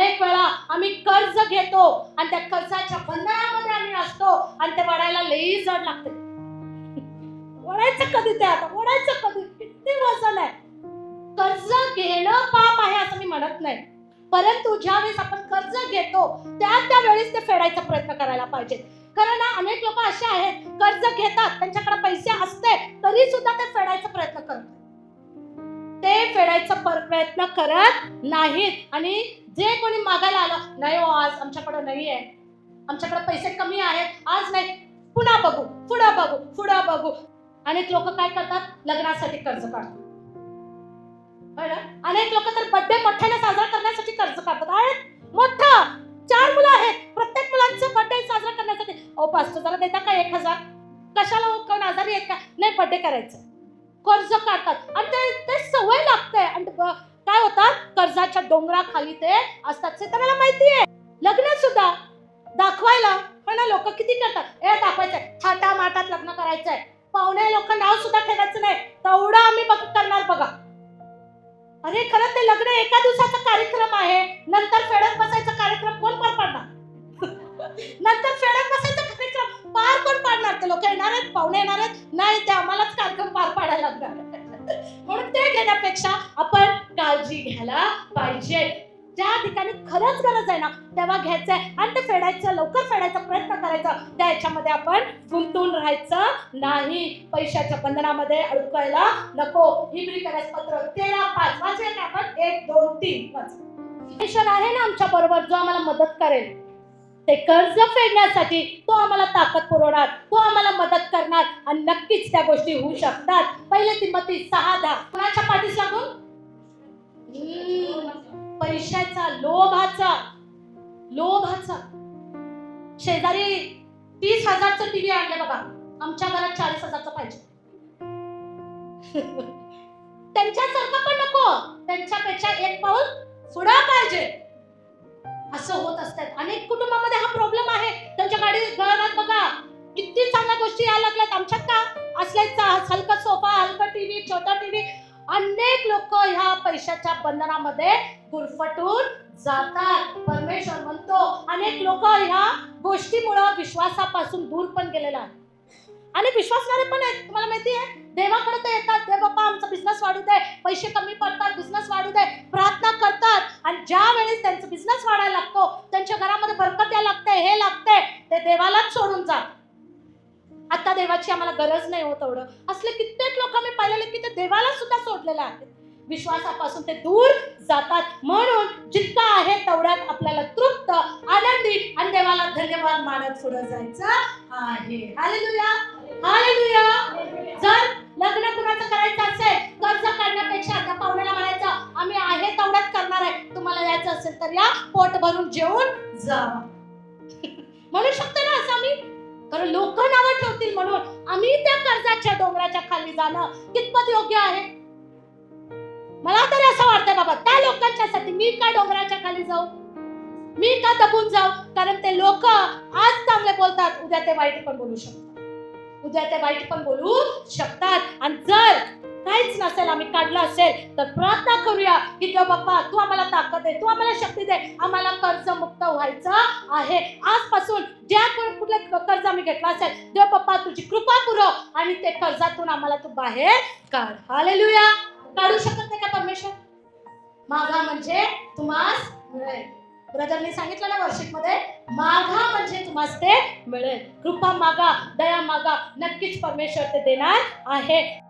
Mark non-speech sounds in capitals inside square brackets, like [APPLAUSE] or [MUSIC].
अनेक वेळा आम्ही कर्ज घेतो आणि त्या कर्जाच्या बंधनामध्ये आम्ही असतो आणि ते वाढायला लई जड लागते. वडायचं कधी ते आता? वडायचं कधी? किती वजन आहे कर्ज घेणं पाप आहे असं मी म्हणत नाही. परंतु ज्यावेळेस आपण कर्ज घेतो त्या त्या वेळेस ते फेडायचा प्रयत्न करायला पाहिजे. कारण अनेक लोक असे आहेत कर्ज घेतात त्यांच्याकडे पैसे असते तरी सुद्धा ते फेडायचा ते फेडायचा प्रयत्न करत नाहीत. आणि जे कोणी मागायला आलं नाही हो आज आमच्याकडे नाही आहे आमच्याकडे पैसे कमी आहेत. आज नाही. पुन्हा बघू पुढं बघू पुढं बघू. अनेक लोक काय करतात? लग्नासाठी कर्ज काढतात. अनेक लोक तर बर्थडे मोठ्याने साजरा करण्यासाठी कर्ज काढतात. आहेत मोठं! चार मुलं आहेत. प्रत्येक मुलांचं बर्थडे साजरा करण्यासाठी. ओ पाचशे जरा देता का एक हजार? कशाला हो, कोण आजारी आहेत का? नाही बर्थडे करायचं. कर्ज काढतात. आणि ते ते सवय लागते आणि ते ब- काय होतात कर्जाच्या डोंगराखाली ते असतात. ते तर मला माहिती आहे लग्न सुद्धा दाखवायला पण लोक किती करतात? हे दाखवायचंय. थाटा माटात लग्न करायचंय. पाहुणे लोक नाव सुद्धा ठेवायचं नाही. तेवढं आम्ही बघ करणार बघा. अरे खरं ते लग्न एका दिवसाचा कार्यक्रम आहे. नंतर फेडत बसायचा कार्यक्रम कोण पार पाडणार? [LAUGHS] नंतर फेडत बसायचा कार्यक्रम पार कोण पाडणार? ते लोक येणार आहेत पाहुणे येणार आहेत. नाही ते आम्हालाच कार्यक्रम पार पाडायला लागणार [LAUGHS] म्हणून ते घेण्यापेक्षा आपण काळजी घ्यायला पाहिजे. ज्या ठिकाणी खरंच गरज आहे ना तेव्हा घ्यायचंय आणि ते फेडायचं लवकर फेडायचा प्रयत्न करायचा. त्या याच्यामध्ये आपण गुंतून राहायचं नाही. पैशाच्या बंधनामध्ये अडकायला नको. हिब्री पत्र तेरा पाच. वाचूया आपण? एक दोन तीन. पाच ईश्वर आहे ना आमच्या बरोबर जो आम्हाला मदत करेल. ते कर्ज फेडण्यासाठी तो आम्हाला ताकद पुरवणार तो आम्हाला मदत करणार. आणि नक्कीच त्या गोष्टी होऊ शकतात. पहिले तिमती सहा दहा. कुणाच्या पाठीस लागून पैशाचा लोभाचा लोभाचा. शेजारी तीस हजारचं टीव्ही आणलं बघा. आमच्या घरात चाळीस हजारचं पाहिजे. [LAUGHS] त्यांच्यासारखं पण नको. त्यांच्यापेक्षा एक पाऊल पुढं पाहिजे. असं होत असतात अनेक कुटुंबामध्ये हा प्रॉब्लेम आहे. त्यांच्या गाडी घरात बघा. किती चांगल्या गोष्टी यायला लागल्यात. आमच्यात का? असल्याचा हलका सोफा हलका टीव्ही छोटा टीव्ही अनेक लोक ह्या पैशाच्या बंधनामध्ये गुरफटून जातात. परमेश्वर म्हणतो अनेक लोक ह्या गोष्टीमुळं विश्वासापासून दूर पण गेलेला आहे आणि विश्वासणारे पण आहेत तुम्हाला माहिती आहे? देवाकडे ते येतात देव बाप्पा आमचा बिझनेस वाढू दे पैसे कमी पडतात बिझनेस वाढू दे. प्रार्थना करतात आणि ज्या वेळेस त्यांचा बिझनेस वाढायला लागतो त्यांच्या घरामध्ये बरकत या लागते हे लागते ते देवालाच सोडून जात आता देवाची आम्हाला गरज नाही होत एवढं असले कित्येक लोक मी पाहिलेले की ते देवाला सुद्धा सोडलेले आहेत विश्वासापासून ते दूर जातात म्हणून जितका आहे तेवढ्यात आपल्याला तृप्त आनंदी आणि देवाला धन्यवाद मानत पुढे जायचं आहे. हालेलुया हालेलुया जर लग्न कुणाचं करायचं असेल कर्ज काढण्यापेक्षा त्या पाहुण्याला म्हणायचं आम्ही आहे तेवढ्यात करणार आहे. तुम्हाला यायचं असेल तर या पोट भरून जेवून जा. [LAUGHS] म्हणू शकतो ना असं आम्ही? कारण लोक नावं ठेवतील म्हणून आम्ही त्या कर्जाच्या डोंगराच्या खाली जाणं कितपत योग्य आहे? मला तरी असं वाटतं बाबा त्या लोकांच्यासाठी मी का डोंगराच्या खाली जाऊ? मी का दबून जाऊ? कारण ते लोक आज चांगले बोलतात उद्या ते वाईट पण बोलू शकतात. उद्या ते वाईट पण बोलू शकतात. आणि जर काहीच नसेल आम्ही काढलं असेल तर प्रार्थना करूया की देव बाप्पा तू आम्हाला ताकद दे तू आम्हाला शक्ती दे. आम्हाला कर्ज मुक्त व्हायचं आहे. आजपासून ज्या कोण कुठलं कर्ज आम्ही घेतलं असेल देव बाप्पा तुझी कृपा पुरव आणि ते कर्जातून आम्हाला तू बाहेर काढ. हालेलुया काढू शकत नाही का परमेश्वर? मागा म्हणजे तुम्हास मिळेल. ब्रदरने सांगितलं ना वर्षिकमध्ये मागा म्हणजे तुम्हास ते मिळेल. कृपा मागा दया मागा नक्कीच परमेश्वर ते देणार आहे.